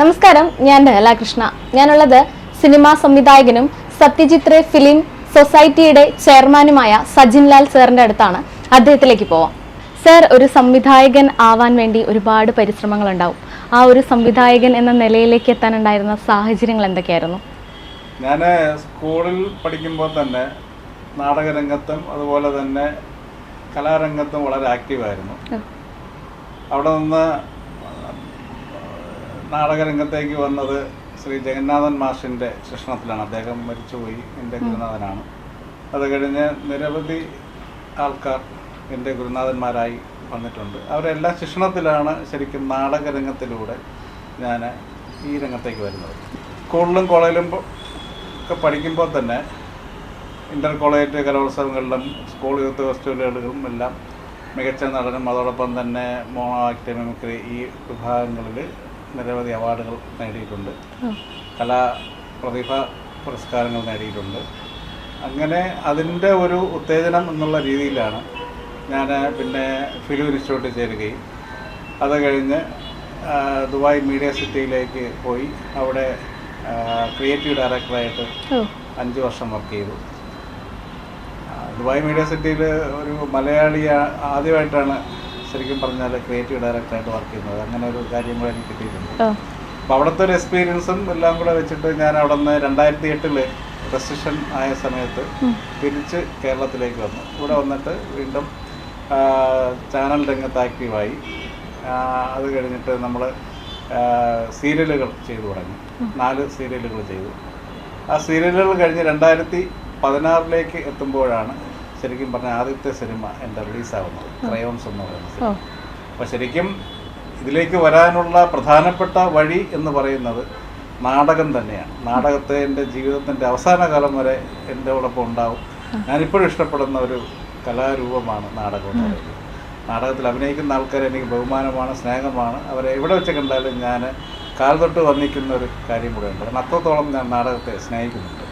നമസ്കാരം ഞാൻ കൃഷ്ണ. ഞാനുള്ളത് സിനിമാ സംവിധായകനും സത്യജിത് ഫിലിം സൊസൈറ്റിയുടെ ചെയർമാനുമായ സജിൻ ലാൽ സാറിന്റെ അടുത്താണ്. അദ്ദേഹത്തിലേക്ക് പോവാം. സാർ ഒരു സംവിധായകൻ ആവാൻ വേണ്ടി ഒരുപാട് പരിശ്രമങ്ങൾ ഉണ്ടാവും ആ ഒരു സംവിധായകൻ എന്ന നിലയിലേക്ക് എത്താനുണ്ടായിരുന്ന സാഹചര്യങ്ങൾ എന്തൊക്കെയായിരുന്നു? ഞാൻ സ്കൂളിൽ പഠിക്കുമ്പോൾ തന്നെ നാടകരംഗത്തും അതുപോലെ തന്നെ കലാരംഗത്തും വളരെ ആക്റ്റീവായിരുന്നു അവിടെ നിന്ന് നാടകരംഗത്തേക്ക് വന്നത് ശ്രീ ജഗന്നാഥൻ മാഷിന്റെ ശിക്ഷണത്തിലാണ്. അദ്ദേഹം മരിച്ചുപോയി. എന്റെ ഗുരുനാഥനാണ്. അത് കഴിഞ്ഞ് നിരവധി ആൾക്കാർ എന്റെ ഗുരുനാഥന്മാരായി വന്നിട്ടുണ്ട്. അവരെല്ലാ ശിക്ഷണത്തിലാണ് ശരിക്കും നാടകരംഗത്തിലൂടെ ഞാൻ ഈ രംഗത്തേക്ക് വരുന്നത്. സ്കൂളിലും കോളേജിലും ഒക്കെ പഠിക്കുമ്പോൾ തന്നെ ഇന്റർ കോളേജ് കലോത്സവങ്ങളിലും സ്കൂൾ യൂത്ത് ഫെസ്റ്റിവലുകളിലും എല്ലാം മികച്ച നടനും അതോടൊപ്പം തന്നെ മോണോ ആക്ട് മിമിക്രി ഈ വിഭാഗങ്ങളിൽ നിരവധി അവാർഡുകൾ നേടിയിട്ടുണ്ട്. കലാ പ്രതിഭ പുരസ്കാരങ്ങൾ നേടിയിട്ടുണ്ട്. അങ്ങനെ അതിന്റെ ഒരു ഉത്തേജനം എന്നുള്ള രീതിയിലാണ് ഞാൻ പിന്നെ ഫിലിം ഇൻസ്റ്റിറ്റ്യൂട്ടിൽ ചേരുകയും അത് കഴിഞ്ഞ് ദുബായ് മീഡിയ സിറ്റിയിലേക്ക് പോയി. അവിടെ ക്രിയേറ്റീവ് ഡയറക്ടറായിട്ട് അഞ്ച് വർഷം വർക്ക് ചെയ്തു. ദുബായ് മീഡിയ സിറ്റിയിൽ ഒരു മലയാളി ആദ്യമായിട്ടാണ് ശരിക്കും പറഞ്ഞാൽ ക്രിയേറ്റീവ് ഡയറക്ടറായിട്ട് വർക്ക് ചെയ്യുന്നത്. അങ്ങനെ ഒരു കാര്യം കൂടെ എനിക്ക് കിട്ടിയിട്ടുണ്ട്. അപ്പം അവിടുത്തെ ഒരു എക്സ്പീരിയൻസും എല്ലാം കൂടെ വെച്ചിട്ട് ഞാൻ അവിടെ നിന്ന് രണ്ടായിരത്തി എട്ടിൽ റെസിഷൻ ആയ സമയത്ത്. തിരിച്ച് കേരളത്തിലേക്ക് വന്നു. ഇവിടെ വന്നിട്ട് വീണ്ടും ചാനൽ രംഗത്ത് ആക്റ്റീവായി അത് കഴിഞ്ഞിട്ട് നമ്മൾ സീരിയലുകൾ ചെയ്തു തുടങ്ങി. നാല് സീരിയലുകൾ ചെയ്തു. ആ സീരിയലുകൾ കഴിഞ്ഞ് രണ്ടായിരത്തി പതിനാറിലേക്ക് എത്തുമ്പോഴാണ് ശരിക്കും പറഞ്ഞ ആദ്യത്തെ സിനിമ എന്റെ റിലീസാവുന്നത് ക്രയോൺസ് എന്ന് പറയുന്ന സിനിമ. അപ്പോൾ ശരിക്കും ഇതിലേക്ക് വരാനുള്ള പ്രധാനപ്പെട്ട വഴി എന്ന് പറയുന്നത് നാടകം തന്നെയാണ്. നാടകത്തെ എന്റെ ജീവിതത്തിന്റെ അവസാന കാലം വരെ എന്റെ ഉടപ്പം ഉണ്ടാവും ഞാനിപ്പോഴും ഇഷ്ടപ്പെടുന്ന ഒരു കലാരൂപമാണ് നാടകം എന്ന് പറയുന്നത്. നാടകത്തിൽ അഭിനയിക്കുന്ന ആൾക്കാരെ എനിക്ക് ബഹുമാനമാണ് സ്നേഹമാണ്. അവരെ എവിടെ വെച്ച് കണ്ടാലും ഞാൻ കാൽ തൊട്ട് വന്നിക്കുന്ന ഒരു കാര്യം കൂടെ ഉണ്ട്. കാരണം അത്രത്തോളം ഞാൻ നാടകത്തെ സ്നേഹിക്കുന്നുണ്ട്.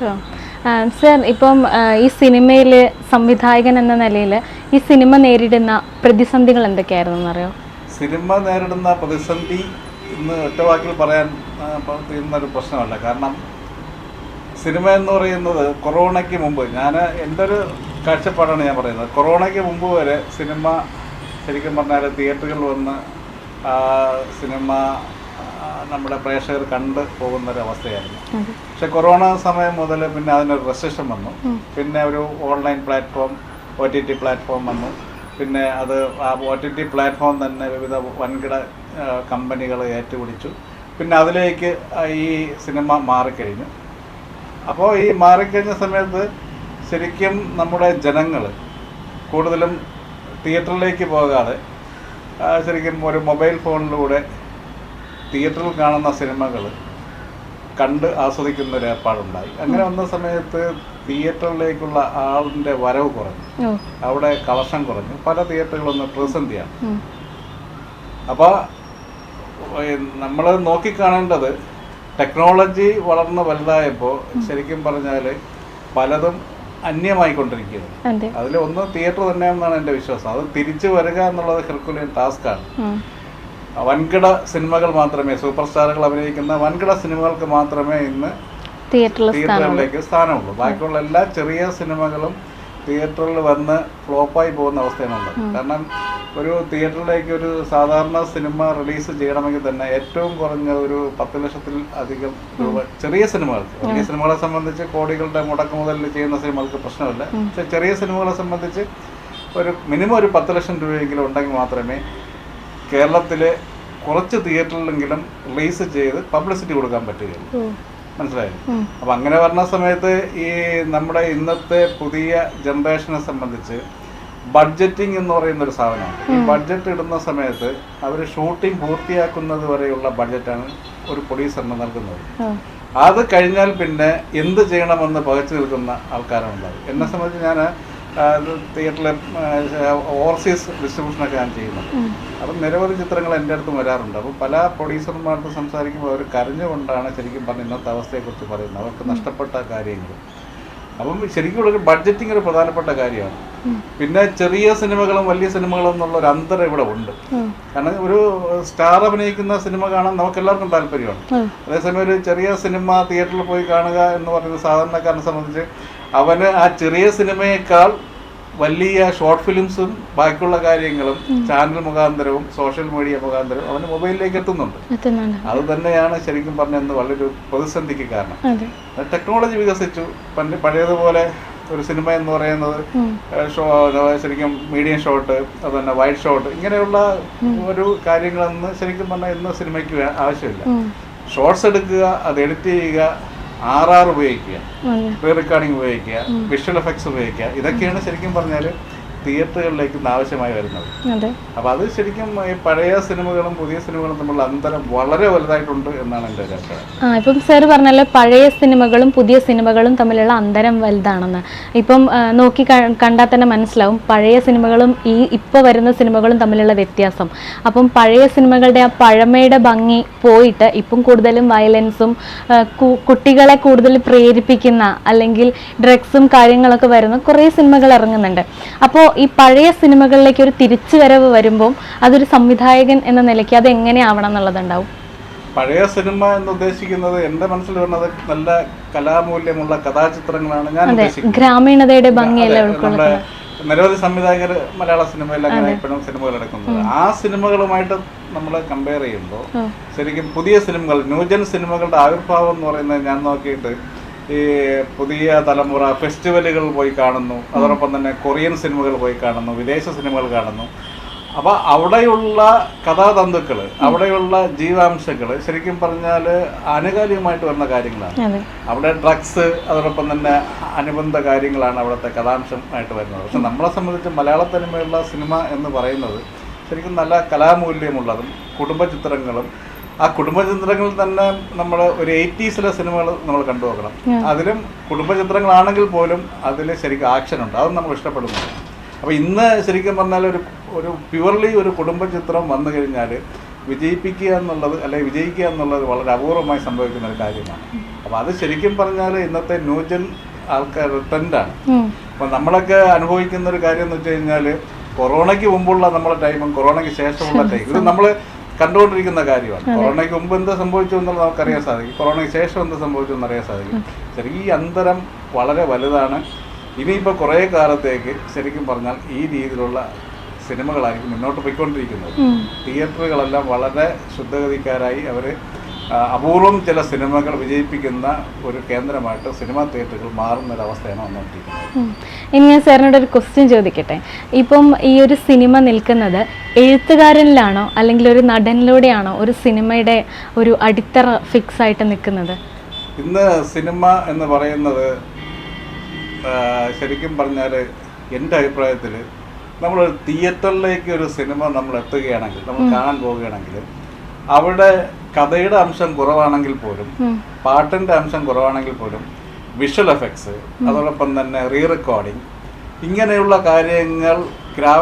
സർ ഇപ്പം ഈ സിനിമയിൽ സംവിധായകൻ എന്ന നിലയിൽ ഈ സിനിമ നേരിടുന്ന പ്രതിസന്ധികൾ എന്തൊക്കെയായിരുന്നു എന്നറിയോ സിനിമ നേരിടുന്ന പ്രതിസന്ധി ഇന്ന് ഒറ്റ വാക്കിൽ പറയാൻ തീരുന്ന ഒരു പ്രശ്നമല്ല. കാരണം സിനിമ എന്ന് പറയുന്നത് കൊറോണയ്ക്ക് മുമ്പ് ഞാൻ എന്റെ ഒരു കാഴ്ചപ്പാടാണ് ഞാൻ പറയുന്നത്. കൊറോണയ്ക്ക് മുമ്പ് വരെ സിനിമ ശരിക്കും പറഞ്ഞാൽ തിയേറ്ററുകളിൽ വന്ന് സിനിമ നമ്മുടെ പ്രേക്ഷകർ കണ്ട് പോകുന്ന ഒരു അവസ്ഥയായിരുന്നു പക്ഷെ കൊറോണ സമയം മുതൽ പിന്നെ അതിനൊരു റെസ്ട്രിക്ഷൻ വന്നു. പിന്നെ ഒരു online platform O T T platform വന്നു. പിന്നെ അത് ആ ഒ ടി ടി പ്ലാറ്റ്ഫോം തന്നെ വിവിധ വൻകിട കമ്പനികൾ ഏറ്റുപിടിച്ചു. പിന്നെ അതിലേക്ക് ഈ സിനിമ മാറിക്കഴിഞ്ഞു. അപ്പോൾ ഈ മാറിക്കഴിഞ്ഞ സമയത്ത് ശരിക്കും നമ്മുടെ ജനങ്ങൾ കൂടുതലും തിയേറ്ററിലേക്ക് പോകാതെ ശരിക്കും ഒരു മൊബൈൽ ഫോണിലൂടെ തിയേറ്ററിൽ കാണുന്ന സിനിമകൾ കണ്ട് ആസ്വദിക്കുന്ന ഒരു ഏർപ്പാടുണ്ടായി. അങ്ങനെ വന്ന സമയത്ത് തിയേറ്ററിലേക്കുള്ള ആളിന്റെ വരവ് കുറഞ്ഞു. അവിടെ കളക്ഷൻ കുറഞ്ഞു. പല തിയേറ്ററുകളും പ്രതിസന്ധിയാണ്. അപ്പോൾ നമ്മൾ നോക്കിക്കാണേണ്ടത് ടെക്നോളജി വളർന്ന് വലുതായപ്പോൾ ശരിക്കും പറഞ്ഞാൽ പലതും അന്യമായിക്കൊണ്ടിരിക്കുന്നു അതെ. അതിൽ ഒന്ന് തിയേറ്റർ തന്നെയാണെന്നാണ് എന്റെ വിശ്വാസം. അത് തിരിച്ചു വരിക എന്നുള്ളത് ഹെർക്കുലിയൻ ടാസ്ക് ഉം. വൻകിട സിനിമകൾ മാത്രമേ സൂപ്പർ സ്റ്റാറുകൾ അഭിനയിക്കുന്ന വൻകിട സിനിമകൾക്ക് മാത്രമേ ഇന്ന് തിയേറ്ററിലേക്ക് സ്ഥാനമുള്ളൂ. ബാക്കിയുള്ള എല്ലാ ചെറിയ സിനിമകളും തിയേറ്ററിൽ വന്ന് ഫ്ലോപ്പായി പോകുന്ന അവസ്ഥയാണുള്ളത്. കാരണം ഒരു തിയേറ്ററിലേക്ക് ഒരു സാധാരണ സിനിമ റിലീസ് ചെയ്യണമെങ്കിൽ തന്നെ ഏറ്റവും കുറഞ്ഞ ഒരു പത്ത് ലക്ഷത്തിൽ അധികം രൂപ ചെറിയ സിനിമകൾക്ക്. വലിയ സിനിമകളെ സംബന്ധിച്ച് കോടികളുടെ മുടക്ക് മുതൽ ചെയ്യുന്ന സിനിമകൾക്ക് പ്രശ്നമില്ല. പക്ഷെ ചെറിയ സിനിമകളെ സംബന്ധിച്ച് ഒരു മിനിമം ഒരു പത്ത് ലക്ഷം രൂപയെങ്കിലും ഉണ്ടെങ്കിൽ മാത്രമേ കേരളത്തിലെ കുറച്ച് തിയേറ്ററിലെങ്കിലും റിലീസ് ചെയ്ത് പബ്ലിസിറ്റി കൊടുക്കാൻ പറ്റുകയുള്ളൂ. മനസ്സിലായി? അപ്പം അങ്ങനെ വരുന്ന സമയത്ത് ഈ നമ്മുടെ ഇന്നത്തെ പുതിയ ജനറേഷനെ സംബന്ധിച്ച് ബഡ്ജറ്റിംഗ് എന്ന് പറയുന്ന ഒരു സാധനമാണ്. ഈ ബഡ്ജറ്റ് ഇടുന്ന സമയത്ത് അവർ ഷൂട്ടിംഗ് പൂർത്തിയാക്കുന്നത് വരെയുള്ള ബഡ്ജറ്റാണ് ഒരു പ്രൊഡ്യൂസറിന് നൽകുന്നത്. അത് കഴിഞ്ഞാൽ പിന്നെ എന്ത് ചെയ്യണമെന്ന് പകച്ചു നിൽക്കുന്ന ആൾക്കാരാണ് ഉണ്ടാവും എന്നെ സംബന്ധിച്ച് ഞാൻ തിയേറ്ററിലെ ഓവർസീസ് ഡിസ്ട്രിബ്യൂഷനൊക്കെ ഞാൻ ചെയ്യുന്നത്. അപ്പം നിരവധി ചിത്രങ്ങൾ എന്റെ അടുത്ത് വരാറുണ്ട്. അപ്പോൾ പല പ്രൊഡ്യൂസർമാരോട് സംസാരിക്കുമ്പോൾ അവർ കരഞ്ഞുകൊണ്ടാണ് ശരിക്കും പറഞ്ഞ ഇന്നത്തെ അവസ്ഥയെക്കുറിച്ച് പറയുന്നത്. അവർക്ക് നഷ്ടപ്പെട്ട കാര്യങ്ങൾ. അപ്പം ശരിക്കും ഒരു ബഡ്ജറ്റിംഗ് ഒരു പ്രധാനപ്പെട്ട കാര്യമാണ്. പിന്നെ ചെറിയ സിനിമകളും വലിയ സിനിമകളും എന്നുള്ള ഒരു അന്തരം ഇവിടെ ഉണ്ട്. കാരണം ഒരു സ്റ്റാർ അഭിനയിക്കുന്ന സിനിമ കാണാൻ നമുക്ക് എല്ലാവർക്കും താല്പര്യമാണ് അതേസമയം ഒരു ചെറിയ സിനിമ തിയേറ്ററിൽ പോയി കാണുക എന്ന് പറയുന്നത് സാധാരണക്കാരനെ സംബന്ധിച്ച് അവന് ആ ചെറിയ സിനിമയേക്കാൾ വലിയ ഷോർട്ട് ഫിലിംസും ബാക്കിയുള്ള കാര്യങ്ങളും ചാനൽ മുഖാന്തരവും സോഷ്യൽ മീഡിയ മുഖാന്തരവും അവന് മൊബൈലിലേക്ക് എത്തുന്നുണ്ട്. അത് തന്നെയാണ് ശരിക്കും പറഞ്ഞെന്ന് വളരെ പ്രതിസന്ധിക്ക് കാരണം. ടെക്നോളജി വികസിച്ചു. പണ്ട് പഴയതുപോലെ ഒരു സിനിമ എന്ന് പറയുന്നത് ഷോ ശരിക്കും മീഡിയം ഷോട്ട് അതുതന്നെ വൈഡ് ഷോട്ട് ഇങ്ങനെയുള്ള ഒരു കാര്യങ്ങളൊന്നും ശരിക്കും പറഞ്ഞാൽ ഇന്ന് സിനിമയ്ക്ക് ആവശ്യമില്ല. ഷോർട്സ് എടുക്കുക അത് എഡിറ്റ് ചെയ്യുക ആർ ആർ ഉപയോഗിക്കുക റീ റെക്കോർഡിംഗ് ഉപയോഗിക്കുക വിഷ്വൽ എഫക്ട്സ് ഉപയോഗിക്കുക. ഇതൊക്കെയാണ് ശരിക്കും പറഞ്ഞാൽ തിയേറ്ററുകളിലേക്ക് ആവശ്യമായി വരുന്നത്. അപ്പൊ അത് ശരിക്കും ഈ പഴയ സിനിമകളും പുതിയ സിനിമകളും തമ്മിലുള്ള അന്തരം വളരെ വലുതായിട്ടുണ്ട് എന്നാണ് എന്റെ ഒരു അഭിപ്രായം. ഇപ്പം സാർ പറഞ്ഞല്ലോ പഴയ സിനിമകളും പുതിയ സിനിമകളും തമ്മിലുള്ള അന്തരം വലുതാണെന്ന്. ഇപ്പം നോക്കി കണ്ടാൽ തന്നെ മനസ്സിലാവും പഴയ സിനിമകളും ഈ ഇപ്പോൾ വരുന്ന സിനിമകളും തമ്മിലുള്ള വ്യത്യാസം. അപ്പം പഴയ സിനിമകളുടെ ആ പഴമയുടെ ഭംഗി പോയിട്ട് ഇപ്പം കൂടുതലും വയലൻസും കുട്ടികളെ കൂടുതൽ പ്രേരിപ്പിക്കുന്ന അല്ലെങ്കിൽ ഡ്രഗ്സും കാര്യങ്ങളൊക്കെ വരുന്ന കുറേ സിനിമകൾ ഇറങ്ങുന്നുണ്ട്. അപ്പോൾ ഈ പഴയ സിനിമകളിലേക്ക് ഒരു തിരിച്ചുവരവ് വരുമ്പോൾ അതൊരു സംവിധായകൻ എന്ന നിലയ്ക്ക് അത് എങ്ങനെയാവണം എന്നുള്ളതുണ്ടാവും. പഴയ സിനിമ എന്ന് ഉദ്ദേശിക്കുന്നത് എന്റെ മനസ്സിൽ വരുന്നത് നല്ല കലാമൂല്യമുള്ള കഥാചിത്രങ്ങളാണ് ഞാൻ ഉദ്ദേശിക്കുന്നത്. ഗ്രാമീണതയുടെ ഭംഗിയല്ലേ നിരവധി സംവിധായകർ മലയാള സിനിമയിൽ അങ്ങനെ ഇപ്പോഴും സിനിമകൾ എടുക്കുന്നത്. ആ സിനിമകളുമായിട്ട് നമ്മൾ കമ്പയർ ചെയ്യുമ്പോൾ ശരിക്കും പുതിയ സിനിമകൾ ന്യൂജൻ സിനിമകളുടെ ആവിർഭാവം എന്ന് പറയുന്നത് ഞാൻ നോക്കിയിട്ട് ഈ പുതിയ തലമുറ ഫെസ്റ്റിവലുകൾ പോയി കാണുന്നു. അതോടൊപ്പം തന്നെ കൊറിയൻ സിനിമകൾ പോയി കാണുന്നു വിദേശ സിനിമകൾ കാണുന്നു. അപ്പൊ അവിടെയുള്ള കഥാതന്തുക്കൾ അവിടെയുള്ള ജീവാംശങ്ങൾ ശരിക്കും പറഞ്ഞാൽ ആനുകാലികമായിട്ട് വരുന്ന കാര്യങ്ങളാണ്. അവിടെ ഡ്രഗ്സ് അതോടൊപ്പം തന്നെ അനുബന്ധ കാര്യങ്ങളാണ് അവിടുത്തെ കഥാംശം ആയിട്ട് വരുന്നത്. പക്ഷെ നമ്മളെ സംബന്ധിച്ച് മലയാള തനിമയുള്ള സിനിമ എന്ന് പറയുന്നത് ശരിക്കും നല്ല കലാമൂല്യമുള്ളതും കുടുംബ ചിത്രങ്ങളും ആ കുടുംബചിത്രങ്ങൾ തന്നെ നമ്മൾ ഒരു എയ്റ്റീസിലെ സിനിമകൾ നമ്മൾ കണ്ടു നോക്കണം. അതിലും കുടുംബചിത്രങ്ങളാണെങ്കിൽ പോലും അതിൽ ശരിക്കും ആക്ഷൻ ഉണ്ട്. അതും നമ്മൾ ഇഷ്ടപ്പെടുന്നു. അപ്പോൾ ഇന്ന് ശരിക്കും പറഞ്ഞാൽ ഒരു ഒരു പ്യുവർലി ഒരു കുടുംബചിത്രം വന്നു കഴിഞ്ഞാൽ വിജയിപ്പിക്കുക എന്നുള്ളത് അല്ലെങ്കിൽ വിജയിക്കുക എന്നുള്ളത് വളരെ അപൂർവമായി സംഭവിക്കുന്ന ഒരു കാര്യമാണ്. അപ്പോൾ അത് ശരിക്കും പറഞ്ഞാൽ ഇന്നത്തെ ന്യൂജൻ ആൾക്കാർ ട്രെൻഡാണ്. അപ്പം അപ്പോൾ നമ്മളൊക്കെ അനുഭവിക്കുന്ന ഒരു കാര്യം എന്ന് വെച്ച് കഴിഞ്ഞാൽ കൊറോണയ്ക്ക് മുമ്പുള്ള നമ്മുടെ ടൈമും കൊറോണയ്ക്ക് ശേഷമുള്ള ടൈം. ഇത് നമ്മൾ കണ്ടുകൊണ്ടിരിക്കുന്ന കാര്യമാണ്. കൊറോണയ്ക്ക് മുമ്പ് എന്ത് സംഭവിച്ചു എന്നുള്ളത് നമുക്കറിയാൻ സാധിക്കും. കൊറോണയ്ക്ക് ശേഷം എന്ത് സംഭവിച്ചു എന്നറിയാൻ സാധിക്കും. ശരി ഈ അന്തരം വളരെ വലുതാണ്. ഇനിയിപ്പോൾ കുറേ കാലത്തേക്ക് ശരിക്കും പറഞ്ഞാൽ ഈ രീതിയിലുള്ള സിനിമകളായിരിക്കും മുന്നോട്ട് പോയിക്കൊണ്ടിരിക്കുന്നത്. തിയേറ്ററുകളെല്ലാം വളരെ ശുദ്ധഗതിക്കാരായി അവർ അപൂർവം ചില സിനിമകൾ വിജയിപ്പിക്കുന്ന ഒരു കേന്ദ്രമായിട്ട് സിനിമാ തിയേറ്ററുകൾ മാറുന്ന ഒരു അവസ്ഥയാണ് വന്നുകൊണ്ടിരിക്കുന്നത്. ഇനി ഞാൻ സാറിനോട് ഒരു ക്വസ്റ്റ്യൻ ചോദിക്കട്ടെ? ഇപ്പം ഈ ഒരു സിനിമ നിൽക്കുന്നത് എഴുത്തുകാരനിലാണോ അല്ലെങ്കിൽ ഒരു നടനിലൂടെയാണോ ഒരു സിനിമയുടെ ഒരു അടിത്തറ ഫിക്സ് ആയിട്ട് നിൽക്കുന്നത്? ഇന്ന് സിനിമ എന്ന് പറയുന്നത് ശരിക്കും പറഞ്ഞാൽ എന്റെ അഭിപ്രായത്തിൽ നമ്മൾ തിയേറ്ററിലേക്ക് ഒരു സിനിമ നമ്മൾ എത്തുകയാണെങ്കിൽ നമ്മൾ കാണാൻ പോവുകയാണെങ്കിൽ അവിടെ കഥയുടെ അംശം കുറവാണെങ്കിൽ പോലും പാട്ടിന്റെ അംശം കുറവാണെങ്കിൽ പോലും വിഷ്വൽ എഫക്ട്സ് അതോടൊപ്പം തന്നെ റീ റെക്കോർഡിങ് ഇങ്ങനെയുള്ള കാര്യങ്ങൾ ഗ്രാ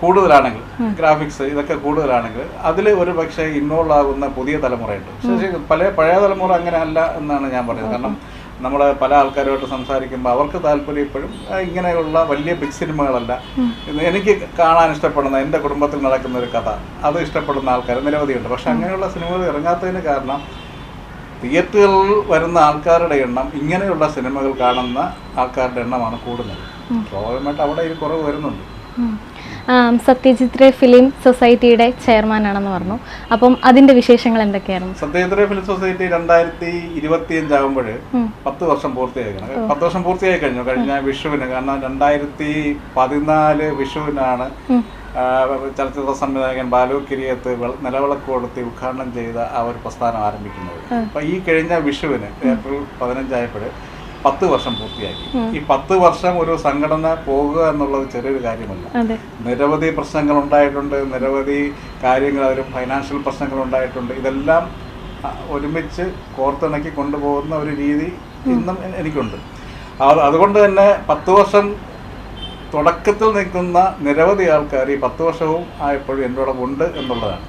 കൂടുതലാണെങ്കിൽ ഗ്രാഫിക്സ് ഇതൊക്കെ കൂടുതലാണെങ്കിൽ അതിൽ ഒരു പക്ഷേ ഇൻവോൾവ് ആകുന്ന പുതിയ തലമുറയുണ്ട്. പക്ഷേ പല പഴയ തലമുറ അങ്ങനെ അല്ല എന്നാണ് ഞാൻ പറയുന്നത് കാരണം നമ്മൾ പല ആൾക്കാരുമായിട്ട് സംസാരിക്കുമ്പോൾ അവർക്ക് താല്പര്യം ഇപ്പോഴും ഇങ്ങനെയുള്ള വലിയ ബിഗ് സിനിമകളല്ല എനിക്ക് കാണാൻ ഇഷ്ടപ്പെടുന്ന എന്റെ കുടുംബത്തിൽ നടക്കുന്ന ഒരു കഥ. അത് ഇഷ്ടപ്പെടുന്ന ആൾക്കാർ നിരവധിയുണ്ട്. പക്ഷെ അങ്ങനെയുള്ള സിനിമകൾ ഇറങ്ങാത്തതിന് കാരണം തിയേറ്ററുകളിൽ വരുന്ന ആൾക്കാരുടെ എണ്ണം ഇങ്ങനെയുള്ള സിനിമകൾ കാണുന്ന ആൾക്കാരുടെ എണ്ണമാണ് കൂടുന്നത് സ്വാഭാവികമായിട്ട് അവിടെ ഒരു കുറവ് വരുന്നുണ്ട്. സത്യജിത് റേ ഫിലിം സൊസൈറ്റിയുടെ ചെയർമാനാണെന്ന് പറഞ്ഞു. അപ്പം അതിന്റെ വിശേഷങ്ങൾ എന്തൊക്കെയായിരുന്നു? റേ ഫിലിം സൊസൈറ്റി രണ്ടായിരത്തി ഇരുപത്തിയഞ്ച് ആകുമ്പോൾ. പത്ത് വർഷം പൂർത്തിയായിരിക്കണം പത്ത് വർഷം പൂർത്തിയായി കഴിഞ്ഞു. കഴിഞ്ഞ വിഷുവിന്. കാരണം രണ്ടായിരത്തി പതിനാല് വിഷുവിനാണ് ചലച്ചിത്ര സംവിധായകൻ ബാലു കിരിയത്ത് നിലവിളക്ക് കൊടുത്ത് ഉദ്ഘാടനം ചെയ്ത ആ ഒരു പ്രസ്ഥാനം ആരംഭിക്കുന്നത്. അപ്പൊ ഈ കഴിഞ്ഞ വിഷുവിന് ഏപ്രിൽ പതിനഞ്ചായപ്പോൾ പത്ത് വർഷം പൂർത്തിയാക്കി. ഈ പത്ത് വർഷം ഒരു സംഘടന പോകുക എന്നുള്ളത് ചെറിയൊരു കാര്യമല്ല. നിരവധി പ്രശ്നങ്ങൾ ഉണ്ടായിട്ടുണ്ട് നിരവധി കാര്യങ്ങൾ അതിൽ ഫൈനാൻഷ്യൽ പ്രശ്നങ്ങൾ ഉണ്ടായിട്ടുണ്ട് ഇതെല്ലാം ഒരുമിച്ച് കോർത്തിണക്കി കൊണ്ടുപോകുന്ന ഒരു രീതി ഇന്നും എനിക്കുണ്ട്. അതുകൊണ്ട് തന്നെ പത്ത് വർഷം തുടക്കത്തിൽ നിൽക്കുന്ന നിരവധി ആൾക്കാർ ഈ പത്ത് വർഷവും ആയപ്പോഴും എന്നോടൊപ്പം ഉണ്ട് എന്നുള്ളതാണ്.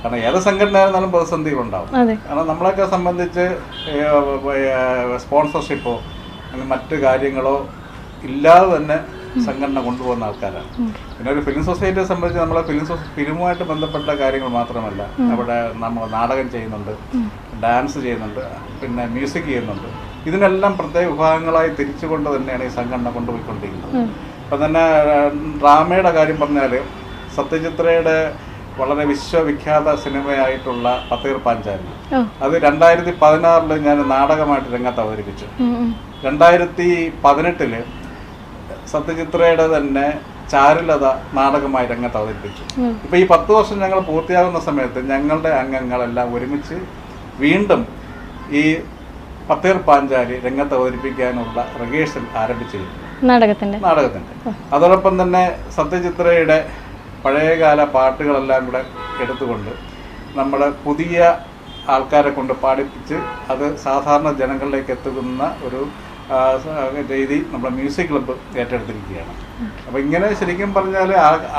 കാരണം ഏത് സംഘടനയായിരുന്നാലും പ്രതിസന്ധികളുണ്ടാവും. ഉണ്ടാവും കാരണം നമ്മളൊക്കെ സംബന്ധിച്ച് സ്പോൺസർഷിപ്പോ അല്ലെങ്കിൽ മറ്റു കാര്യങ്ങളോ ഇല്ലാതെ തന്നെ സംഘടന കൊണ്ടുപോകുന്ന ആൾക്കാരാണ്. പിന്നെ ഒരു ഫിലിം സൊസൈറ്റിയെ സംബന്ധിച്ച് നമ്മളെ ഫിലിം ഫിലിമുമായിട്ട് ബന്ധപ്പെട്ട കാര്യങ്ങൾ മാത്രമല്ല. അവിടെ നമ്മൾ നാടകം ചെയ്യുന്നുണ്ട് ഡാൻസ് ചെയ്യുന്നുണ്ട് പിന്നെ മ്യൂസിക് ചെയ്യുന്നുണ്ട്. ഇതിനെല്ലാം പ്രത്യേക വിഭാഗങ്ങളായി തിരിച്ചുകൊണ്ട് തന്നെയാണ് ഈ സംഘടന കൊണ്ടുപോയിക്കൊണ്ടിരിക്കുന്നത്. അപ്പം തന്നെ ഡ്രാമയുടെ കാര്യം പറഞ്ഞാൽ സത്യചിത്രയുടെ വളരെ വിശ്വവിഖ്യാത സിനിമയായിട്ടുള്ള പത്തീർ പാഞ്ചാലി. അത് രണ്ടായിരത്തി പതിനാറിൽ ഞാൻ നാടകമായിട്ട് രംഗത്ത് അവതരിപ്പിച്ചു. രണ്ടായിരത്തി പതിനെട്ടിൽ സത്യചിത്രയുടെ തന്നെ ചാരുലത നാടകമായി രംഗത്ത് അവതരിപ്പിച്ചു. ഇപ്പൊ ഈ പത്ത് വർഷം ഞങ്ങൾ പൂർത്തിയാകുന്ന സമയത്ത് ഞങ്ങളുടെ അംഗങ്ങളെല്ലാം ഒരുമിച്ച് വീണ്ടും ഈ പത്തേർ പാഞ്ചാലി രംഗത്ത് അവതരിപ്പിക്കാനുള്ള റിഹേഴ്സൽ ആരംഭിച്ചിരുന്നു നാടകത്തിന്റെ നാടകത്തിന്റെ അതോടൊപ്പം തന്നെ സത്യചിത്രയുടെ പഴയകാല പാട്ടുകളെല്ലാം കൂടെ എടുത്തുകൊണ്ട് നമ്മുടെ പുതിയ ആൾക്കാരെ കൊണ്ട് പാടിപ്പിച്ച് അത് സാധാരണ ജനങ്ങളിലേക്ക് എത്തുന്ന ഒരു രീതി നമ്മുടെ മ്യൂസിക് ക്ലബ്ബ് ഏറ്റെടുത്തിരിക്കുകയാണ്. അപ്പം ഇങ്ങനെ ശരിക്കും പറഞ്ഞാൽ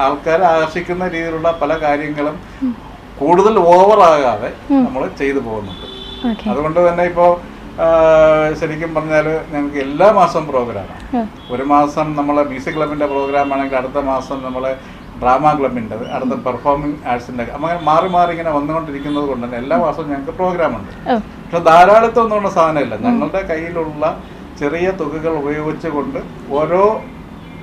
ആൾക്കാരെ ആകർഷിക്കുന്ന രീതിയിലുള്ള പല കാര്യങ്ങളും കൂടുതൽ ഓവറാകാതെ നമ്മൾ ചെയ്തു പോകുന്നുണ്ട്. അതുകൊണ്ട് തന്നെ ഇപ്പോൾ ശരിക്കും പറഞ്ഞാൽ ഞങ്ങൾക്ക് എല്ലാ മാസവും പ്രോഗ്രാമാണ്. ഒരു മാസം നമ്മളെ മ്യൂസിക് ക്ലബിന്റെ പ്രോഗ്രാം ആണെങ്കിൽ അടുത്ത മാസം നമ്മളെ ഡ്രാമ ക്ലബിന്റെ അടുത്ത പെർഫോമിംഗ് ആർട്സിന്റെ അങ്ങനെ മാറി മാറി ഇങ്ങനെ വന്നുകൊണ്ടിരിക്കുന്നത് കൊണ്ട് തന്നെ എല്ലാ മാസവും ഞങ്ങൾക്ക് പ്രോഗ്രാം ഉണ്ട്. പക്ഷെ ധാരാളിത്തം പറഞ്ഞ സാധനമില്ല. ഞങ്ങളുടെ കയ്യിലുള്ള ചെറിയ തുകകൾ ഉപയോഗിച്ചുകൊണ്ട് ഓരോ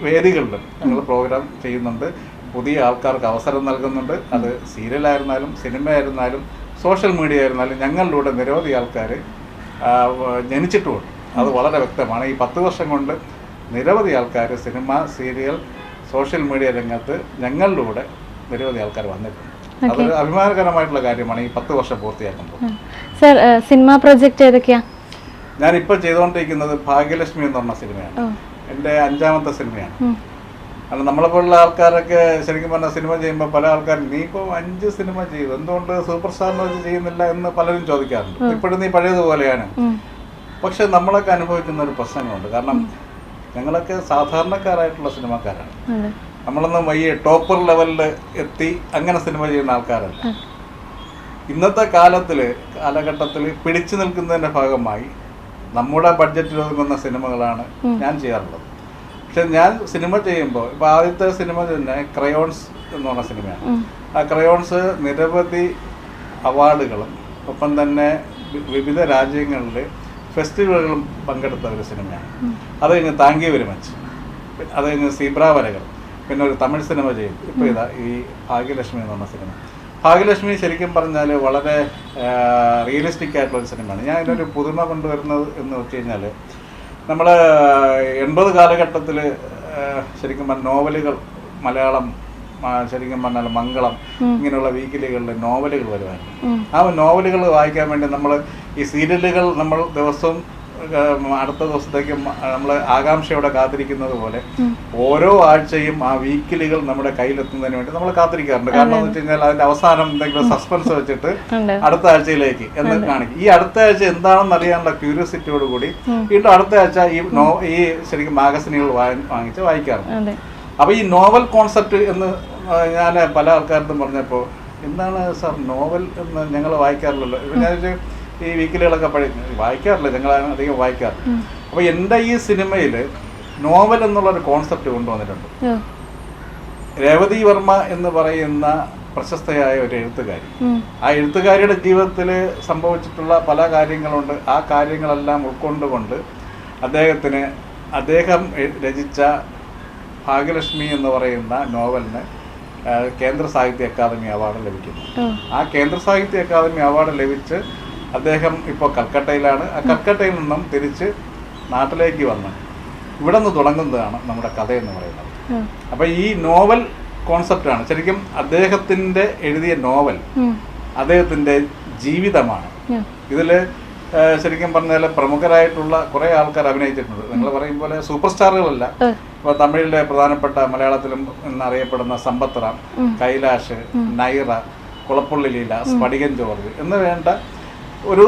വേദികളിലും ഞങ്ങൾ പ്രോഗ്രാം ചെയ്യുന്നുണ്ട്. പുതിയ ആൾക്കാർക്ക് അവസരം നൽകുന്നുണ്ട്. അത് സീരിയലായിരുന്നാലും സിനിമയായിരുന്നാലും സോഷ്യൽ മീഡിയ ആയിരുന്നാലും ഞങ്ങളിലൂടെ നിരവധി ആൾക്കാർ ജനിച്ചിട്ടുമുണ്ട്. അത് വളരെ വ്യക്തമാണ്. ഈ പത്ത് വർഷം കൊണ്ട് നിരവധി ആൾക്കാർ സിനിമ സീരിയൽ സോഷ്യൽ മീഡിയ രംഗത്ത് ഞങ്ങളിലൂടെ നിരവധി ആൾക്കാർ വന്നിട്ടുണ്ട്. അതൊരു അഭിമാനകരമായിട്ടുള്ള കാര്യമാണ് ഈ പത്ത് വർഷം പൂർത്തിയാക്കുമ്പോൾ. സർ സിനിമ പ്രൊജക്റ്റ് ഏതൊക്കെയാ? ഞാനിപ്പോൾ ചെയ്തുകൊണ്ടിരിക്കുന്നത് ഭാഗ്യലക്ഷ്മി എന്ന് പറഞ്ഞ സിനിമയാണ്. എന്റെ എന്റെ അഞ്ചാമത്തെ സിനിമയാണ്. അല്ല കാരണം നമ്മളെപ്പോലുള്ള ആൾക്കാരൊക്കെ ശരിക്കും പറഞ്ഞാൽ സിനിമ ചെയ്യുമ്പോൾ പല ആൾക്കാരും നീ ഇപ്പോൾ അഞ്ച് സിനിമ ചെയ്തു എന്തുകൊണ്ട് സൂപ്പർ സ്റ്റാറിനെ വെച്ച് ചെയ്യുന്നില്ല? എന്ന് പലരും ചോദിക്കാറുണ്ട്. ഇപ്പോഴും നീ പഴയതുപോലെയാണ്. പക്ഷെ നമ്മളൊക്കെ അനുഭവിക്കുന്ന ഒരു പ്രശ്നങ്ങളുണ്ട്. കാരണം ഞങ്ങളൊക്കെ സാധാരണക്കാരായിട്ടുള്ള സിനിമക്കാരാണ്. നമ്മളൊന്നും വയ്യ ടോപ്പർ ലെവലിൽ എത്തി അങ്ങനെ സിനിമ ചെയ്യുന്ന ആൾക്കാരല്ല. ഇന്നത്തെ കാലത്തിൽ കാലഘട്ടത്തിൽ പിടിച്ചു നിൽക്കുന്നതിന്റെ ഭാഗമായി നമ്മുടെ ബഡ്ജറ്റിൽ ഒതുങ്ങുന്ന സിനിമകളാണ് ഞാൻ ചെയ്യാറുള്ളത്. പക്ഷെ ഞാൻ സിനിമ ചെയ്യുമ്പോൾ ഇപ്പോൾ ആദ്യത്തെ സിനിമ തന്നെ ക്രയോൺസ് എന്ന് പറഞ്ഞ സിനിമയാണ്. ആ ക്രയോൺസ് നിരവധി അവാർഡുകളും ഒപ്പം തന്നെ വിവിധ രാജ്യങ്ങളിൽ ഫെസ്റ്റിവലുകളും പങ്കെടുത്ത ഒരു സിനിമയാണ്. അത് കഴിഞ്ഞ് താങ്കി യു വെരി മച്ച്. അത് കഴിഞ്ഞ് സീബ്ര വരകൾ പിന്നെ ഒരു തമിഴ് സിനിമ ചെയ്യും ഇപ്പോൾ ഇതാ ഈ ഭാഗ്യലക്ഷ്മി എന്ന് പറഞ്ഞ സിനിമ. ഭാഗ്യലക്ഷ്മി ശരിക്കും പറഞ്ഞാൽ വളരെ റിയലിസ്റ്റിക് ആയിട്ടുള്ള ഒരു സിനിമയാണ്. ഞാൻ ഇതിനൊരു പുതുമ കൊണ്ടുവരുന്നത് എന്ന് വെച്ച് കഴിഞ്ഞാൽ നമ്മൾ എൺപത് കാലഘട്ടത്തിൽ ശരിക്കും നോവലുകൾ മലയാളം ശരിക്കും പറഞ്ഞാൽ മംഗളം ഇങ്ങനെയുള്ള വീക്കിലികളിൽ നോവലുകൾ വരുമായിരുന്നു. ആ നോവലുകൾ വായിക്കാൻ വേണ്ടി നമ്മൾ ഈ സീരിയലുകൾ നമ്മൾ ദിവസവും അടുത്ത ദിവസത്തേക്ക് നമ്മൾ ആകാംക്ഷയോടെ കാത്തിരിക്കുന്നത് പോലെ ഓരോ ആഴ്ചയും ആ വീക്കിലികൾ നമ്മുടെ കയ്യിലെത്തുന്നതിന് വേണ്ടി നമ്മൾ കാത്തിരിക്കാറുണ്ട്. കാരണം എന്ന് വെച്ച് കഴിഞ്ഞാൽ അതിന്റെ അവസാനം എന്തെങ്കിലും സസ്പെൻസ് വെച്ചിട്ട് അടുത്ത ആഴ്ചയിലേക്ക് എന്ന് കാണിക്കും. ഈ അടുത്ത ആഴ്ച എന്താണെന്ന് അറിയാനുള്ള ക്യൂരിയോസിറ്റിയോട് കൂടി വീണ്ടും അടുത്ത ആഴ്ച ഈ നോ ഈ ശരിക്കും മാഗസിനുകൾ വാങ്ങിച്ച് വായിക്കാറുണ്ട്. അപ്പോൾ ഈ നോവൽ കോൺസെപ്റ്റ് എന്ന് ഞാൻ പല ആൾക്കാരോടും പറഞ്ഞപ്പോൾ എന്താണ് സാർ നോവൽ എന്ന് ഞങ്ങൾ വായിക്കാറില്ലല്ലോ? ഇപ്പൊ ഞാൻ ഈ വീക്കിലുകളൊക്കെ പഴയ വായിക്കാറില്ല ഞങ്ങൾ അധികം വായിക്കാറില്ല. അപ്പോൾ എന്റെ ഈ സിനിമയിൽ നോവൽ എന്നുള്ള ഒരു കോൺസെപ്റ്റ് കൊണ്ടുവന്നിട്ടുണ്ട്. രേവതി വർമ്മ എന്ന് പറയുന്ന പ്രശസ്തയായ ഒരു എഴുത്തുകാരി. ആ എഴുത്തുകാരിയുടെ ജീവിതത്തിൽ സംഭവിച്ചിട്ടുള്ള പല കാര്യങ്ങളുണ്ട്. ആ കാര്യങ്ങളെല്ലാം ഉൾക്കൊണ്ടുകൊണ്ട് അദ്ദേഹത്തിന് അദ്ദേഹം രചിച്ച ഭാഗ്യലക്ഷ്മി എന്ന് പറയുന്ന നോവലിന് കേന്ദ്ര സാഹിത്യ അക്കാദമി അവാർഡ് ലഭിക്കുന്നു. ആ. കേന്ദ്ര സാഹിത്യ അക്കാദമി അവാർഡ് ലഭിച്ച് അദ്ദേഹം ഇപ്പോൾ കൽക്കട്ടയിലാണ്. ആ കൽക്കട്ടയിൽ നിന്നും തിരിച്ച് നാട്ടിലേക്ക് വന്ന് ഇവിടെ നിന്ന് തുടങ്ങുന്നതാണ് നമ്മുടെ കഥ എന്ന് പറയുന്നത്. അപ്പം ഈ നോവൽ കോൺസെപ്റ്റാണ്. ശരിക്കും അദ്ദേഹത്തിന്റെ എഴുതിയ നോവൽ അദ്ദേഹത്തിന്റെ അദ്ദേഹത്തിന്റെ ജീവിതമാണ്. ഇതിൽ ഇതിൽ ശരിക്കും പറഞ്ഞാൽ പ്രമുഖരായിട്ടുള്ള കുറേ ആൾക്കാർ അഭിനയിച്ചിട്ടുണ്ട്. നിങ്ങൾ പറയും പോലെ സൂപ്പർ സ്റ്റാറുകളല്ല. ഇപ്പോൾ തമിഴിലെ പ്രധാനപ്പെട്ട മലയാളത്തിലും എന്നറിയപ്പെടുന്ന സമ്പത്ര കൈലാഷ് നൈറ കുളപ്പുള്ളി ലീല സ്ഫടികൻ ജോർജ് എന്ന് വേണ്ട ഒരു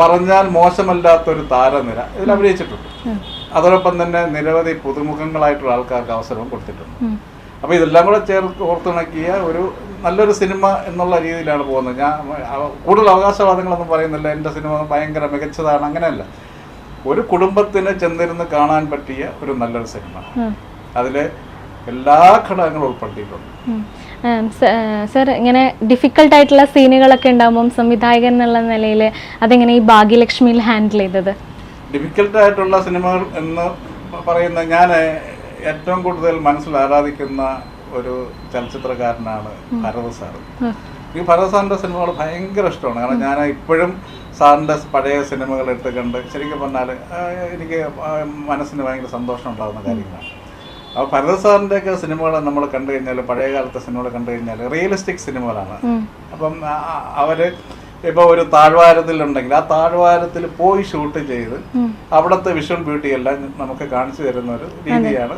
പറഞ്ഞാൽ മോശമല്ലാത്തൊരു താരനിര ഇതിൽ അഭിനയിച്ചിട്ടുണ്ട്. അതോടൊപ്പം തന്നെ നിരവധി പുതുമുഖങ്ങളായിട്ടുള്ള ആൾക്കാർക്ക് അവസരവും കൊടുത്തിട്ടുണ്ട്. അപ്പൊ അപ്പോൾ ഇതെല്ലാം കൂടെ ചേർത്ത് ഓർത്തിണക്കിയ ഒരു നല്ലൊരു സിനിമ എന്നുള്ള രീതിയിലാണ് പോകുന്നത്. ഞാൻ കൂടുതൽ അവകാശവാദങ്ങളൊന്നും പറയുന്നില്ല. എന്റെ സിനിമ ഭയങ്കര മികച്ചതാണ്. അങ്ങനെയല്ല. ഒരു കുടുംബത്തിന് ചെന്നിരുന്ന് കാണാൻ പറ്റിയ ഒരു നല്ലൊരു സിനിമ. അതിലെ അതിൽ എല്ലാ ഘടകങ്ങളും ഉൾപ്പെടുത്തിയിട്ടുണ്ട്. സർ ഇങ്ങനെ ഡിഫിക്കൽട്ട് ആയിട്ടുള്ള സീനുകളൊക്കെ ഉണ്ടാകുമ്പം സംവിധായകൻ എന്നുള്ള നിലയിൽ അതെങ്ങനെ ഈ ഭാഗ്യലക്ഷ്മിയിൽ ഹാൻഡിൽ ചെയ്തത്? ഡിഫിക്കൽട്ട് ആയിട്ടുള്ള സിനിമകൾ എന്ന് പറയുന്ന ഞാൻ ഏറ്റവും കൂടുതൽ മനസ്സിൽ ആരാധിക്കുന്ന ഒരു ചലച്ചിത്രകാരനാണ് ഭരത് ഉം. ഈ ഭരത് സാറിന്റെ സിനിമകൾ ഭയങ്കര ഇഷ്ടമാണ്. കാരണം ഞാൻ ഇപ്പോഴും സാറിന്റെ പഴയ സിനിമകൾ എടുത്ത് കണ്ട് ശരിക്കും പറഞ്ഞാൽ എനിക്ക് മനസ്സിന് ഭയങ്കര സന്തോഷം ഉണ്ടാകുന്ന കാര്യങ്ങളാണ്. അപ്പോൾ ഭരത് സാറിന്റെയൊക്കെ സിനിമകൾ നമ്മൾ കണ്ടു കഴിഞ്ഞാൽ പഴയ കാലത്തെ സിനിമകൾ കണ്ടു കഴിഞ്ഞാൽ റിയലിസ്റ്റിക് സിനിമകളാണ്. അപ്പം ആ- ഇപ്പോൾ ഒരു താഴ്വാരത്തിലുണ്ടെങ്കിൽ ആ താഴ്വാരത്തിൽ പോയി ഷൂട്ട് ചെയ്ത്. അവിടുത്തെ വിഷ്വൽ ബ്യൂട്ടി എല്ലാം നമുക്ക് കാണിച്ചു തരുന്ന ഒരു രീതിയാണ്.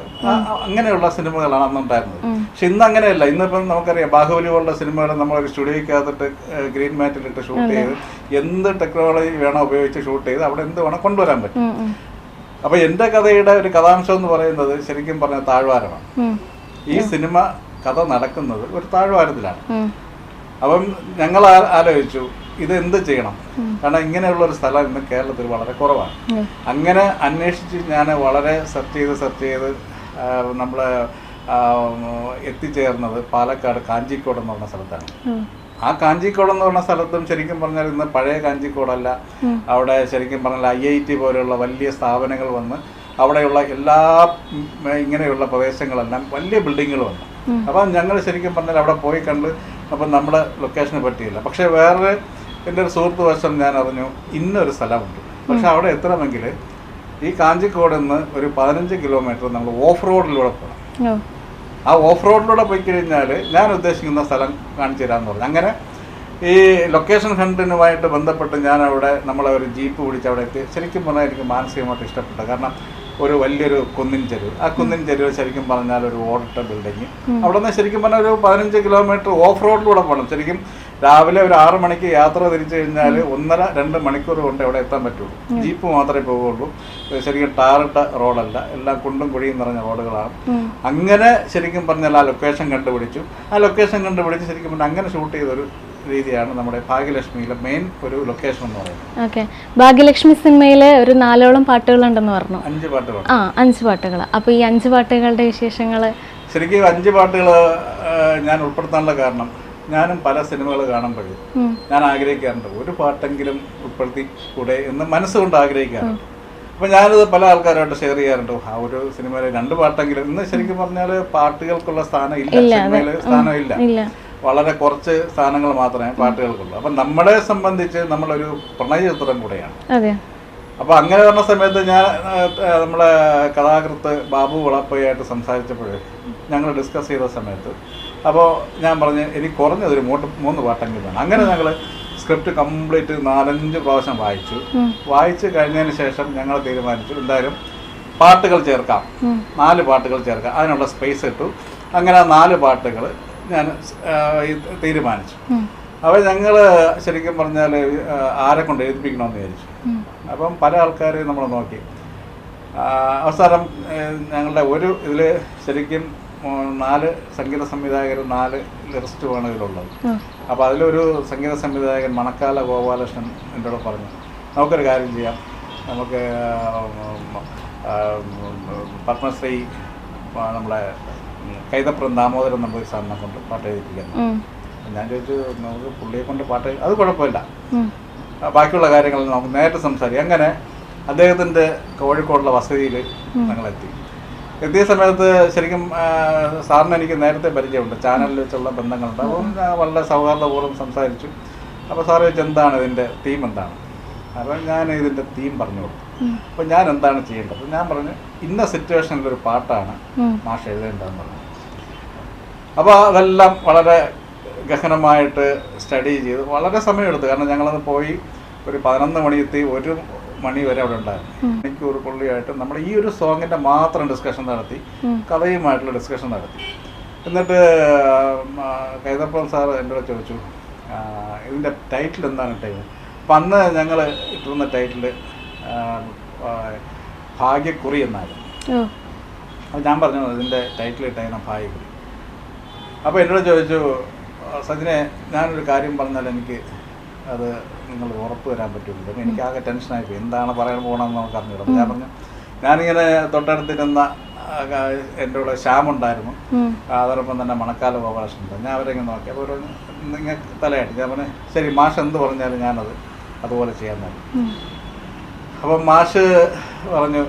അങ്ങനെയുള്ള സിനിമകളാണ് അന്നുണ്ടായിരുന്നത്. പക്ഷെ ഇന്ന് അങ്ങനെയല്ല ഇന്നിപ്പം നമുക്കറിയാം ബാഹുബലി പോലുള്ള സിനിമകൾ നമ്മൾ ഒരു സ്റ്റുഡിയോയ്ക്കകത്തിട്ട് ഗ്രീൻ മാറ്റിൽ ഇട്ട് ഷൂട്ട് ചെയ്ത് എന്ത് ടെക്നോളജി വേണോ ഉപയോഗിച്ച് ഷൂട്ട് ചെയ്ത് അവിടെ എന്ത് വേണം കൊണ്ടുവരാൻ പറ്റും. അപ്പൊ എന്റെ കഥയുടെ ഒരു കഥാംശം എന്ന് പറയുന്നത് ശരിക്കും പറഞ്ഞ താഴ്വാരമാണ്. ഈ സിനിമ കഥ നടക്കുന്നത് ഒരു താഴ്വാരത്തിലാണ്. അപ്പം ഞങ്ങൾ ആലോചിച്ചു ഇത് എന്ത് ചെയ്യണം കാരണം ഇങ്ങനെയുള്ള ഒരു സ്ഥലം ഇന്ന് കേരളത്തിൽ വളരെ കുറവാണ്. അങ്ങനെ അന്വേഷിച്ച് ഞാൻ വളരെ സെർച്ച് ചെയ്ത് സെർച്ച് ചെയ്ത് നമ്മൾ എത്തിച്ചേർന്നത് പാലക്കാട് കാഞ്ചിക്കോട് എന്ന് പറഞ്ഞ സ്ഥലത്താണ്. ആ കാഞ്ചിക്കോട് എന്ന് പറഞ്ഞ സ്ഥലത്തും ശരിക്കും പറഞ്ഞാൽ ഇന്ന് പഴയ കാഞ്ചിക്കോടല്ല. അവിടെ ശരിക്കും പറഞ്ഞാൽ ഐ ഐ ടി പോലെയുള്ള വലിയ സ്ഥാപനങ്ങൾ വന്ന് അവിടെയുള്ള എല്ലാ ഇങ്ങനെയുള്ള പ്രദേശങ്ങളെല്ലാം വലിയ ബിൽഡിങ്ങുകൾ വന്നു. അപ്പം ഞങ്ങൾ ശരിക്കും പറഞ്ഞാൽ അവിടെ പോയി കണ്ട് അപ്പം നമ്മുടെ ലൊക്കേഷന് പറ്റിയില്ല. പക്ഷേ വേറെ എന്റെ ഒരു സുഹൃത്ത് വശം ഞാൻ അറിഞ്ഞു. ഇന്നൊരു സ്ഥലമുണ്ട്. പക്ഷെ അവിടെ എത്തണമെങ്കിൽ ഈ കാഞ്ചിക്കോട് നിന്ന് ഒരു പതിനഞ്ച് കിലോമീറ്റർ നമ്മൾ ഓഫ് റോഡിലൂടെ പോകണം ആ ഓഫ് റോഡിലൂടെ പോയി കഴിഞ്ഞാൽ ഞാൻ ഉദ്ദേശിക്കുന്ന സ്ഥലം കാണിച്ചു തരാമെന്ന് പറഞ്ഞു. അങ്ങനെ ഈ ലൊക്കേഷൻ ഹണ്ടിനുമായിട്ട് ബന്ധപ്പെട്ട് ഞാൻ അവിടെ നമ്മളെ ഒരു ജീപ്പ് പിടിച്ച് അവിടെ എത്തി. ശരിക്കും പറഞ്ഞാൽ എനിക്ക് മാനസികമായിട്ട് ഇഷ്ടപ്പെട്ടു. കാരണം ഒരു വലിയൊരു കുന്നിൻ ചെരുവ് ആ കുന്നിൻ ചെരുവ് ശരിക്കും പറഞ്ഞാൽ ഒരു ഓടിട്ട ബിൽഡിങ് അവിടെ നിന്ന് ശരിക്കും പറഞ്ഞാൽ ഒരു പതിനഞ്ച് കിലോമീറ്റർ ഓഫ് റോഡിലൂടെ പോകണം ശരിക്കും രാവിലെ ഒരു ആറ് മണിക്ക് യാത്ര തിരിച്ചു കഴിഞ്ഞാൽ ഒന്നര രണ്ട് മണിക്കൂർ കൊണ്ട് അവിടെ എത്താൻ പറ്റുള്ളൂ. ജീപ്പ് മാത്രമേ പോകുള്ളൂ ശരിക്കും ടാറിട്ട റോഡല്ല. എല്ലാം കുണ്ടും കുഴിയും നിറഞ്ഞ റോഡുകളാണ്. അങ്ങനെ ശരിക്കും പറഞ്ഞാൽ ആ ലൊക്കേഷൻ കണ്ടുപിടിച്ചു. ആ ലൊക്കേഷൻ കണ്ടുപിടിച്ച് ശരിക്കും പറഞ്ഞാൽ അങ്ങനെ ഷൂട്ട് ചെയ്തൊരു രീതിയാണ് നമ്മുടെ ഭാഗ്യലക്ഷ്മിയിലെ മെയിൻ ഒരു ലൊക്കേഷൻ എന്ന് പറയുന്നത്. ഓക്കെ ഭാഗ്യലക്ഷ്മി സിനിമയിലെ ഒരു നാലോളം പാട്ടുകളുണ്ടെന്ന് പറഞ്ഞു. അഞ്ച് പാട്ടുകൾ. ആ അഞ്ച് പാട്ടുകൾ അപ്പോൾ ഈ അഞ്ച് പാട്ടുകളുടെ വിശേഷങ്ങൾ ശരിക്കും അഞ്ച് പാട്ടുകൾ ഞാൻ ഉൾപ്പെടുത്താനുള്ള കാരണം ഞാനും പല സിനിമകൾ കാണുമ്പോഴും ഞാൻ ആഗ്രഹിക്കാറുണ്ട്. ഒരു പാട്ടെങ്കിലും ഉൾപ്പെടുത്തി കൂടെ എന്ന് മനസ്സുകൊണ്ട് ആഗ്രഹിക്കാറുണ്ട്. അപ്പോൾ ഞാനിത് പല ആൾക്കാരുമായിട്ട് ഷെയർ ചെയ്യാറുണ്ട്. ആ ഒരു സിനിമയിലെ രണ്ട് പാട്ടെങ്കിലും. ഇന്ന് ശരിക്കും പറഞ്ഞാൽ പാട്ടുകൾക്കുള്ള സ്ഥാനം ഇല്ല. സിനിമയിൽ സ്ഥാനം ഇല്ല. ഇല്ല. വളരെ കുറച്ച് സ്ഥാനങ്ങൾ മാത്രമേ പാട്ടുകൾക്കുള്ളൂ. അപ്പം നമ്മളെ സംബന്ധിച്ച് നമ്മളൊരു പ്രണയ ചിത്രം കൂടെയാണ് അപ്പൊ അപ്പോൾ അങ്ങനെ പറഞ്ഞ സമയത്ത് ഞാൻ നമ്മളെ കഥാകൃത്ത് ബാബു വളപ്പയായിട്ട് സംസാരിച്ചപ്പോൾ ഞങ്ങൾ ഡിസ്കസ് ചെയ്ത സമയത്ത് അപ്പോൾ ഞാൻ പറഞ്ഞ് എനിക്ക് കുറഞ്ഞതൊരു മൂട്ട് മൂന്ന് പാട്ടെങ്കിലും വേണം. അങ്ങനെ ഞങ്ങൾ സ്ക്രിപ്റ്റ് കംപ്ലീറ്റ് നാലഞ്ച് പ്രാവശ്യം വായിച്ചു. വായിച്ചു വായിച്ച് കഴിഞ്ഞതിന് ശേഷം ഞങ്ങൾ തീരുമാനിച്ചു എന്തായാലും പാട്ടുകൾ ചേർക്കാം. നാല് പാട്ടുകൾ ചേർക്കാം. അതിനുള്ള സ്പേസ് ഇട്ടു. അങ്ങനെ ആ നാല് പാട്ടുകൾ ഞാൻ തീരുമാനിച്ചു. അപ്പോൾ ഞങ്ങൾ ശരിക്കും പറഞ്ഞാൽ ആരെ കൊണ്ട് എഴുതിപ്പിക്കണമെന്ന് വിചാരിച്ചു. അപ്പം പല ആൾക്കാരെയും നമ്മൾ നോക്കി. അവസാനം ഞങ്ങളുടെ ഒരു ഇതിൽ ശരിക്കും നാല് സംഗീത സംവിധായകർ നാല് ലിറിസ്റ്റുമാണ് ഇതിലുള്ളത്. അപ്പം അപ്പോൾ അതിലൊരു സംഗീത സംവിധായകൻ മണക്കാല ഗോപാലകൃഷ്ണൻ എന്റെ കൂടെ പറഞ്ഞു നമുക്കൊരു കാര്യം ചെയ്യാം. നമുക്ക് പത്മശ്രീ നമ്മളെ കൈതപ്രം ദാമോദരൻ നമ്പൂരി സാറിനെ കൊണ്ട് പാട്ട് എഴുതിപ്പിക്കുന്നു. ഞാൻ ചോദിച്ചു നമുക്ക് പുള്ളിയെ കൊണ്ട് പാട്ട് അത് കുഴപ്പമില്ല. ബാക്കിയുള്ള കാര്യങ്ങൾ നമുക്ക് നേരിട്ട് സംസാരിക്കാം. അങ്ങനെ അദ്ദേഹത്തിന്റെ കോഴിക്കോടുള്ള വസതിയിൽ ഞങ്ങളെത്തി. എത്തിയ സമയത്ത് ശരിക്കും സാറിന് എനിക്ക് നേരത്തെ പരിചയമുണ്ട്. ചാനലിൽ വെച്ചുള്ള ബന്ധങ്ങളുണ്ട്. അപ്പം വളരെ സൗഹാർദ്ദപൂർവം സംസാരിച്ചു. അപ്പോൾ സാറ് ചോദിച്ചു എന്താണ് ഇതിന്റെ തീം എന്താണ്? അപ്പം ഞാൻ ഇതിന്റെ തീം പറഞ്ഞു കൊടുത്തു. അപ്പം ഞാൻ എന്താണ് ചെയ്യേണ്ടത്? ഞാൻ പറഞ്ഞു ഇന്ന സിറ്റുവേഷനിലൊരു പാട്ടാണ് ഉം. മാഷ് എഴുതേണ്ടതെന്ന് പറഞ്ഞു. അപ്പോൾ അതെല്ലാം വളരെ ഗഹനമായിട്ട് സ്റ്റഡി ചെയ്ത്. വളരെ സമയമെടുത്തു. കാരണം ഞങ്ങളത് പോയി ഒരു പതിനൊന്ന് മണിയെത്തി ഒരു മണി വരെ അവിടെ ഉണ്ടായിരുന്നു. മണിക്കൂർ പുള്ളിയായിട്ട് നമ്മൾ ഈ ഒരു സോങ്ങിന്റെ മാത്രം ഡിസ്കഷൻ നടത്തി. കഥയുമായിട്ടുള്ള ഡിസ്കഷൻ നടത്തി. എന്നിട്ട് ആ, സാർ എന്നോട് ചോദിച്ചു ഇതിന്റെ ടൈറ്റിൽ എന്താണ് ഇട്ടത് അപ്പം അന്ന് ഞങ്ങൾ ഇട്ടിരുന്ന ടൈറ്റിൽ ഭാഗ്യക്കുറി എന്നായിരുന്നു. അപ്പോൾ ഞാൻ പറഞ്ഞു ഇതിന്റെ ടൈറ്റിൽ ഇട്ടായിരുന്നു ഭാഗ്യക്കുറി. അപ്പോൾ എന്നോട് ചോദിച്ചു "ആ, സജിനെ ഞാനൊരു കാര്യം പറഞ്ഞാൽ എനിക്ക് അത് നിങ്ങൾ ഉറപ്പ് തരാൻ പറ്റുള്ളൂ എനിക്ക് ആകെ ടെൻഷനായി പോയി. എന്താണ് പറയാൻ പോകണമെന്ന് നമുക്ക് അറിഞ്ഞിടും. ഞാൻ പറഞ്ഞു ഞാനിങ്ങനെ തൊട്ടടുത്തിരുന്ന എന്റെ കൂടെ ശ്യാമുണ്ടായിരുന്നു. അതോടൊപ്പം തന്നെ മണക്കാല ഗോപാലകൃഷ്ണൻ ഉണ്ട് ഞാൻ അവരെ ഇങ്ങനെ നോക്കി. അപ്പോൾ പറഞ്ഞു നിങ്ങൾ തലയായിട്ട് ഞാൻ പറഞ്ഞു ശരി മാഷ് എന്ത് പറഞ്ഞാലും ഞാനത് അതുപോലെ ചെയ്യാൻ നോക്കി. ഉം. അപ്പം മാഷ് പറഞ്ഞു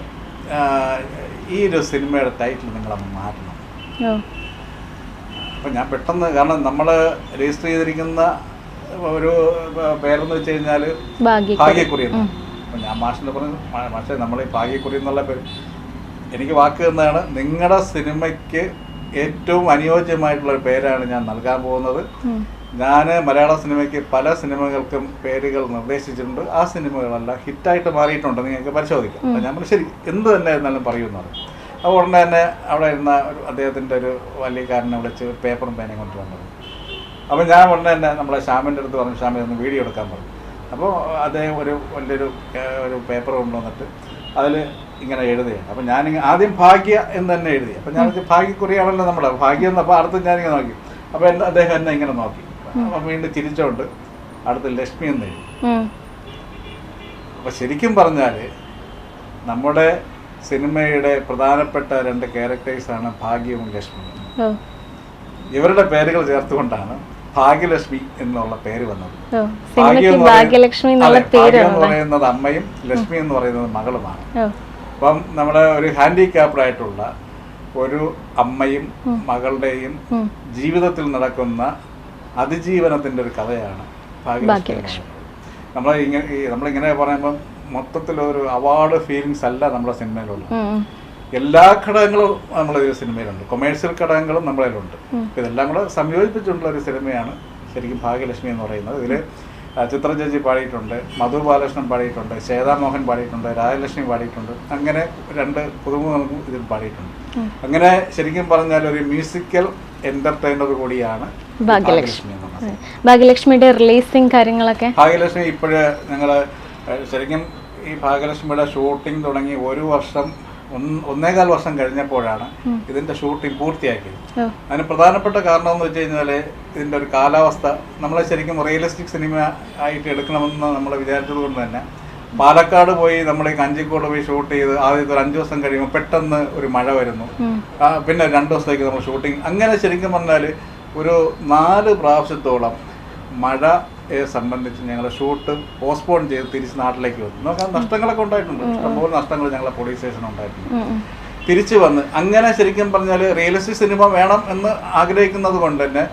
ഈ ഒരു സിനിമയുടെ ടൈറ്റിൽ നിങ്ങളെ മാറ്റണം. അപ്പം ഞാൻ പെട്ടെന്ന് കാരണം നമ്മൾ രജിസ്റ്റർ ചെയ്തിരിക്കുന്ന ഒരു പേരെന്ന് വെച്ച് കഴിഞ്ഞാൽ ഭാഗ്യക്കുറി. എന്ന് അപ്പം ഞാൻ മാഷിന്റെ പറഞ്ഞു മാഷെ നമ്മൾ ഈ ഭാഗ്യക്കുറി എന്നുള്ള പേര് എനിക്ക് വാക്ക് തന്നതാണ്. നിങ്ങളുടെ സിനിമയ്ക്ക് ഏറ്റവും അനുയോജ്യമായിട്ടുള്ള ഒരു പേരാണ് ഞാൻ നൽകാൻ പോകുന്നത്. ഞാൻ മലയാള സിനിമയ്ക്ക് പല സിനിമകൾക്കും പേരുകൾ നിർദ്ദേശിച്ചിട്ടുണ്ട്. ആ സിനിമകളെല്ലാം ഹിറ്റായിട്ട് മാറിയിട്ടുണ്ട് നിങ്ങൾക്ക് പരിശോധിക്കാം. അപ്പം ഞാൻ ശരി എന്ത് തന്നെ എന്നാലും പറയുമെന്ന് പറഞ്ഞു. അപ്പോൾ ഉടനെ തന്നെ അവിടെ ഇരുന്ന ഒരു അദ്ദേഹത്തിന്റെ ഒരു വലിയക്കാരനെ വിളിച്ച് പേപ്പറും പേനയും കൊണ്ടുവന്നത് അപ്പോൾ ഞാൻ ഉടനെ തന്നെ നമ്മളെ ശ്യാമിന്റെ അടുത്ത് പറഞ്ഞു ശ്യാമി ഒന്ന് വീഡിയോ എടുക്കാൻ പറഞ്ഞു അപ്പോൾ അദ്ദേഹം ഒരു വലിയൊരു ഒരു പേപ്പർ കൊണ്ടുവന്നിട്ട് അതിൽ ഇങ്ങനെ എഴുതുകയാണ് അപ്പോൾ ഞാൻ ആദ്യം ഭാഗ്യ എന്ന് തന്നെ എഴുതി. അപ്പോൾ ഞാൻ ഭാഗ്യക്കുറിയാണല്ലോ നമ്മുടെ ഭാഗ്യം എന്ന് അപ്പോൾ അടുത്ത് ഞാനിങ്ങനെ നോക്കി. അപ്പോൾ എന്നെ അദ്ദേഹം എന്നെ ഇങ്ങനെ നോക്കി. അപ്പോൾ വീണ്ടും ചിരിച്ചോണ്ട് അടുത്ത് ലക്ഷ്മി എന്ന് എഴുതി. അപ്പോൾ ശരിക്കും പറഞ്ഞാൽ നമ്മുടെ സിനിമയുടെ പ്രധാനപ്പെട്ട രണ്ട് ക്യാരക്ടേഴ്സാണ് ഭാഗ്യവും ലക്ഷ്മിയും ഇവരുടെ പേരുകൾ ചേർത്തുകൊണ്ടാണ് ഭാഗ്യലക്ഷ്മി എന്നുള്ള പേര് വന്നത്. എന്ന് പറയുന്നത്- ഭാഗ്യലക്ഷ്മി എന്ന് അമ്മയും ലക്ഷ്മി എന്ന് പറയുന്നത് മകളുമാണ്. അപ്പം നമ്മുടെ ഒരു ഹാൻഡിക്യാപ്ഡ് ആയിട്ടുള്ള ഒരു അമ്മയും മകളുടെയും ജീവിതത്തിൽ നടക്കുന്ന അതിജീവനത്തിന്റെ ഒരു കഥയാണ് ഭാഗ്യലക്ഷ്മി നമ്മളിങ്ങനെ നമ്മൾ ഇങ്ങനെ നമ്മളിങ്ങനെ പറയുമ്പം മൊത്തത്തിലൊരു അവാർഡ് ഫീലിങ്സ് അല്ല നമ്മുടെ സിനിമയിലുള്ളത്. എല്ലാ ഘടകങ്ങളും നമ്മുടെ ഈ സിനിമയിലുണ്ട് കൊമേഴ്സ്യൽ ഘടകങ്ങളും നമ്മളതിലുണ്ട് അപ്പോൾ ഇതെല്ലാം കൂടെ സംയോജിപ്പിച്ചിട്ടുള്ള ഒരു സിനിമയാണ് ശരിക്കും ഭാഗ്യലക്ഷ്മി എന്ന് പറയുന്നത്. ഇതിൽ ചിത്ര ചേച്ചി പാടിയിട്ടുണ്ട് മധു ബാലകൃഷ്ണൻ പാടിയിട്ടുണ്ട് ശേതാമോഹൻ പാടിയിട്ടുണ്ട് രാജലക്ഷ്മി പാടിയിട്ടുണ്ട്. അങ്ങനെ രണ്ട് പുതുമുഖങ്ങളും ഇതിൽ പാടിയിട്ടുണ്ട്. അങ്ങനെ ശരിക്കും പറഞ്ഞാൽ ഒരു മ്യൂസിക്കൽ എന്റർടൈനർ കൂടിയാണ് ഭാഗ്യലക്ഷ്മി. ഭാഗ്യലക്ഷ്മിയുടെ റിലീസിങ് കാര്യങ്ങളൊക്കെ? ഭാഗ്യലക്ഷ്മി ഇപ്പോഴ് ഞങ്ങൾ ശരിക്കും ഈ ഭാഗ്യലക്ഷ്മിയുടെ ഷൂട്ടിംഗ് തുടങ്ങി ഒരു വർഷം ഒന്നേകാൽ വർഷം കഴിഞ്ഞപ്പോഴാണ് ഇതിന്റെ ഷൂട്ടിംഗ് പൂർത്തിയാക്കിയത്. അതിന് പ്രധാനപ്പെട്ട കാരണം എന്ന് വെച്ച് കഴിഞ്ഞാൽ ഇതിന്റെ ഒരു കാലാവസ്ഥ. നമ്മളെ ശരിക്കും റിയലിസ്റ്റിക് സിനിമ ആയിട്ട് എടുക്കണമെന്ന് നമ്മൾ വിചാരിച്ചത് കൊണ്ട് തന്നെ. പാലക്കാട് പോയി നമ്മൾ ഈ കഞ്ചിക്കോട് പോയി ഷൂട്ട് ചെയ്ത് ആദ്യത്തെ ഒരു അഞ്ചു ദിവസം കഴിയുമ്പോൾ പെട്ടെന്ന് ഒരു മഴ വരുന്നു. പിന്നെ രണ്ടു ദിവസത്തേക്ക് നമ്മൾ ഷൂട്ടിങ് അങ്ങനെ ശരിക്കും പറഞ്ഞാൽ ഒരു നാല് പ്രാവശ്യത്തോളം മഴയെ സംബന്ധിച്ച് ഞങ്ങൾ ഷൂട്ട് പോസ്റ്റ്പോൺ ചെയ്ത് തിരിച്ച് നാട്ടിലേക്ക് വന്നു. നോക്കാൻ നഷ്ടങ്ങളൊക്കെ ഉണ്ടായിട്ടുണ്ട്. ഇഷ്ടംപോലെ നഷ്ടങ്ങൾ ഞങ്ങളെ പോലീസ് സ്റ്റേഷൻ ഉണ്ടായിട്ടുണ്ട്. തിരിച്ചു വന്ന് അങ്ങനെ ശരിക്കും പറഞ്ഞാൽ റിയലിസ്റ്റിക് സിനിമ വേണം എന്ന് ആഗ്രഹിക്കുന്നത് കൊണ്ട് തന്നെ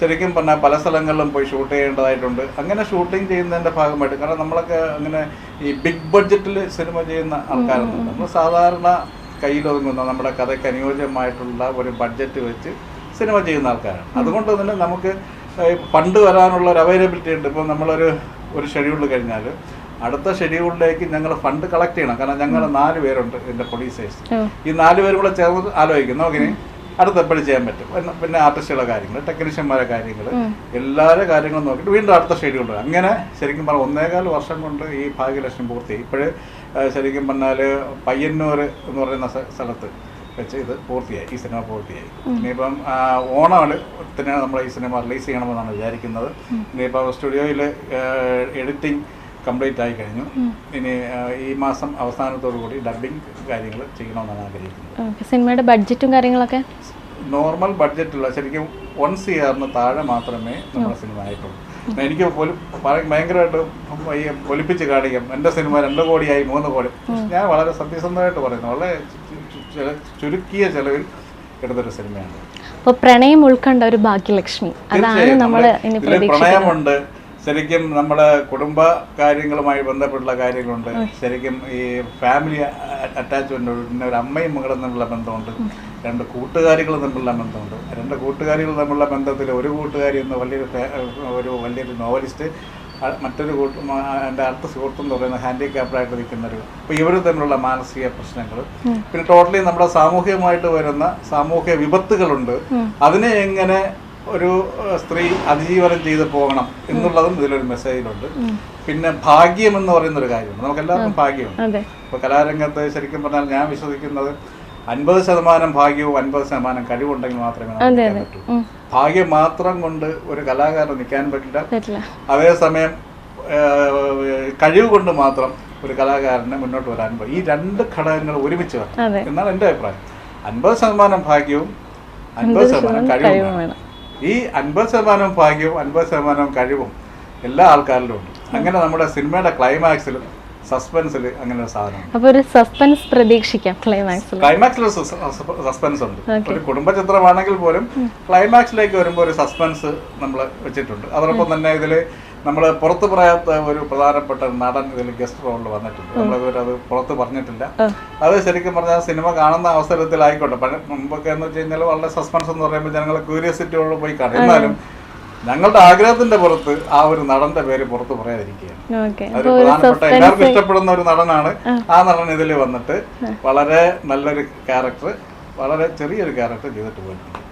ശരിക്കും പറഞ്ഞാൽ പല സ്ഥലങ്ങളിലും പോയി ഷൂട്ട് ചെയ്യേണ്ടതായിട്ടുണ്ട്. അങ്ങനെ ഷൂട്ടിംഗ് ചെയ്യുന്നതിന്റെ ഭാഗമായിട്ട് കാരണം നമ്മളൊക്കെ അങ്ങനെ ഈ ബിഗ് ബഡ്ജറ്റിൽ സിനിമ ചെയ്യുന്ന ആൾക്കാരൊന്നും നമ്മൾ സാധാരണ കയ്യിലൊതുങ്ങുന്ന നമ്മുടെ കഥയ്ക്ക് അനുയോജ്യമായിട്ടുള്ള ഒരു ബഡ്ജറ്റ് വെച്ച് സിനിമ ചെയ്യുന്ന ആൾക്കാരാണ്. അതുകൊണ്ട് തന്നെ നമുക്ക് ഈ ഫണ്ട് വരാനുള്ള ഒരു അവൈലബിലിറ്റി ഉണ്ട്. ഇപ്പോൾ നമ്മളൊരു ഒരു ഷെഡ്യൂൾ കഴിഞ്ഞാൽ അടുത്ത ഷെഡ്യൂളിലേക്ക് ഞങ്ങൾ ഫണ്ട് കളക്ട് ചെയ്യണം. കാരണം ഞങ്ങൾ നാല് പേരുണ്ട് എന്റെ പ്രൊഡ്യൂസേഴ്സ് ഈ നാല് പേരും കൂടെ ചേർന്ന് ആലോചിക്കും നോക്കിനി അടുത്ത് എപ്പോഴും ചെയ്യാൻ പറ്റും. പിന്നെ- ആർട്ടിസ്റ്റുകളെ ആർട്ടിസ്റ്റുകളുടെ കാര്യങ്ങൾ ടെക്നീഷ്യന്മാരെ കാര്യങ്ങൾ എല്ലാവരും എല്ലാവരുടെ കാര്യങ്ങളും നോക്കിയിട്ട് വീണ്ടും അടുത്ത ഷെഡ്യൂൾ അങ്ങനെ ശരിക്കും പറഞ്ഞാൽ ഒന്നേകാൽ വർഷം കൊണ്ട് ഈ ഭാഗ്യലക്ഷ്യം പൂർത്തി. ഇപ്പോഴും ശരിക്കും പറഞ്ഞാൽ പയ്യന്നൂർ എന്ന് പറയുന്ന സ്ഥ- സ്ഥലത്ത് വെച്ച് ഇത് പൂർത്തിയായി ഈ സിനിമ പൂർത്തിയായി. ഇനിയിപ്പം ഓണത്തിന് നമ്മൾ ഈ സിനിമ റിലീസ് ചെയ്യണമെന്നാണ് വിചാരിക്കുന്നത്. ഇനിയിപ്പോൾ സ്റ്റുഡിയോയിൽ എഡിറ്റിംഗ് കംപ്ലീറ്റ് ആയി കഴിഞ്ഞു. ഇനി ഈ മാസം അവസാനത്തോടു കൂടി ഡബിങ് കാര്യങ്ങൾ ചെയ്യണമെന്നാണ് ആഗ്രഹിക്കുന്നത്. സിനിമയുടെ ബഡ്ജറ്റും കാര്യങ്ങളൊക്കെ? നോർമൽ ബഡ്ജറ്റുള്ള ശരിക്കും വൺ സി ആറിന് താഴെ മാത്രമേ നമ്മുടെ സിനിമ ആയിട്ടുള്ളൂ. എനിക്ക് ഭയങ്കരമായിട്ട് പൊലിപ്പിച്ച് കാണിക്കാം എന്റെ സിനിമ രണ്ട് കോടിയായി മൂന്ന് കോടി. ഞാൻ വളരെ സത്യസന്ധമായിട്ട് പറയുന്നു വളരെ ചു- ചു- ചു- ചുരുക്കിയ ചെലവിൽ എടുത്തൊരു സിനിമയാണ്. അപ്പോൾ പ്രണയം ഉൾക്കൊണ്ട ഒരു ഭാഗ്യലക്ഷ്മി. അതാണ് നമ്മൾ പ്രണയമുണ്ട്. ശരിക്കും നമ്മുടെ കുടുംബ കാര്യങ്ങളുമായി ബന്ധപ്പെട്ടുള്ള കാര്യങ്ങളുണ്ട്. ശരിക്കും ഈ ഫാമിലി അറ്റാച്ച്മെന്റ് പിന്നെ ഒരു അമ്മയും മകളും തമ്മിലുള്ള ബന്ധമുണ്ട്. രണ്ട് കൂട്ടുകാരികൾ തമ്മിലുള്ള ബന്ധമുണ്ട്. രണ്ട് കൂട്ടുകാരികൾ തമ്മിലുള്ള ബന്ധത്തിൽ ഒരു കൂട്ടുകാരി എന്ന വലിയൊരു ഒരു വലിയൊരു നോവലിസ്റ്റ് മറ്റൊരു കൂട്ട് എന്റെ അടുത്ത സുഹൃത്ത് പറയുന്ന ഹാൻഡിക്യാപ്ഡായിട്ട് നിൽക്കുന്നവർ അപ്പോൾ ഇവർ തമ്മിലുള്ള മാനസിക പ്രശ്നങ്ങൾ പിന്നെ ടോട്ടലി നമ്മുടെ സാമൂഹികമായിട്ട് വരുന്ന സാമൂഹിക വിപത്തുകളുണ്ട്. അതിനെ എങ്ങനെ ഒരു സ്ത്രീ അതിജീവനം ചെയ്ത് പോകണം എന്നുള്ളതും ഇതിലൊരു മെസ്സേജിലുണ്ട്. പിന്നെ ഭാഗ്യം എന്ന് പറയുന്ന ഒരു കാര്യമുണ്ട്. നമുക്ക് എല്ലാവർക്കും ഭാഗ്യമുണ്ട്. അതെ. ഇപ്പോൾ കലാരംഗത്ത് ശരിക്കും പറഞ്ഞാൽ ഞാൻ വിശ്വസിക്കുന്നത് അൻപത് ശതമാനം ഭാഗ്യവും അൻപത് ശതമാനം കഴിവുണ്ടെങ്കിൽ മാത്രമേ നമുക്ക് പറ്റൂ. ഭാഗ്യം മാത്രം കൊണ്ട് ഒരു കലാകാരൻ നിൽക്കാൻ പറ്റില്ല. അതേസമയം കഴിവ് കൊണ്ട് മാത്രം ഒരു കലാകാരനെ മുന്നോട്ട് വരാൻ പറ്റും ഈ രണ്ട് ഘടകങ്ങൾ ഒരുമിച്ച് വരണം. എന്നാണ് എന്റെ അഭിപ്രായം. അൻപത് ശതമാനം ഭാഗ്യവും അൻപത് ശതമാനം കഴിവും ഈ അൻപത് ശതമാനം ഭാഗ്യവും അൻപത് ശതമാനം കഴിവും എല്ലാ ആൾക്കാരിലും ഉണ്ട്. അങ്ങനെ നമ്മുടെ സിനിമയുടെ ക്ലൈമാക്സിലും സസ്പെൻസിൽ അങ്ങനെ ഒരു സാധനം അപ്പൊ ഒരു സസ്പെൻസ് പ്രതീക്ഷിക്കാം ക്ലൈമാക്സിൽ ക്ലൈമാക്സിൽ സസ്പെൻസ് ഉണ്ട്. ഒരു കുടുംബ ചിത്രമാണെങ്കിൽ പോലും ക്ലൈമാക്സിലേക്ക് വരുമ്പോൾ ഒരു സസ്പെൻസ് നമ്മൾ വെച്ചിട്ടുണ്ട്. അതോടൊപ്പം തന്നെ ഇതിൽ നമ്മൾ പുറത്ത് പറയാത്ത ഒരു പ്രധാനപ്പെട്ട നടൻ ഇതിൽ ഗസ്റ്റ് റോളിൽ വന്നിട്ടുണ്ട്. നമ്മൾ ഇതുവരെ അത് പുറത്ത് പറഞ്ഞിട്ടില്ല. അത് ശരിക്കും പറഞ്ഞാൽ സിനിമ കാണുന്ന അവസരത്തിലായിക്കോട്ടെ. പക്ഷെ മുമ്പൊക്കെ എന്ന് വെച്ച് കഴിഞ്ഞാൽ വളരെ സസ്പെൻസ് എന്ന് പറയുമ്പോൾ ജനങ്ങൾ ക്യൂരിയോസിറ്റിയോട് പോയി കാണും. എന്നാലും ഞങ്ങളുടെ ആഗ്രഹത്തിന്റെ പുറത്ത് ആ ഒരു നടന്റെ പേര് പുറത്ത് പറയാതിരിക്കുകയാണ്. ഒരു പ്രധാനപ്പെട്ട എല്ലാവർക്കും ഇഷ്ടപ്പെടുന്ന ഒരു നടനാണ്. ആ. നടൻ ഇതിൽ വന്നിട്ട് വളരെ നല്ലൊരു ക്യാരക്ടർ വളരെ ചെറിയൊരു ക്യാരക്ടർ ചെയ്തിട്ട് പോയിട്ടുണ്ട്.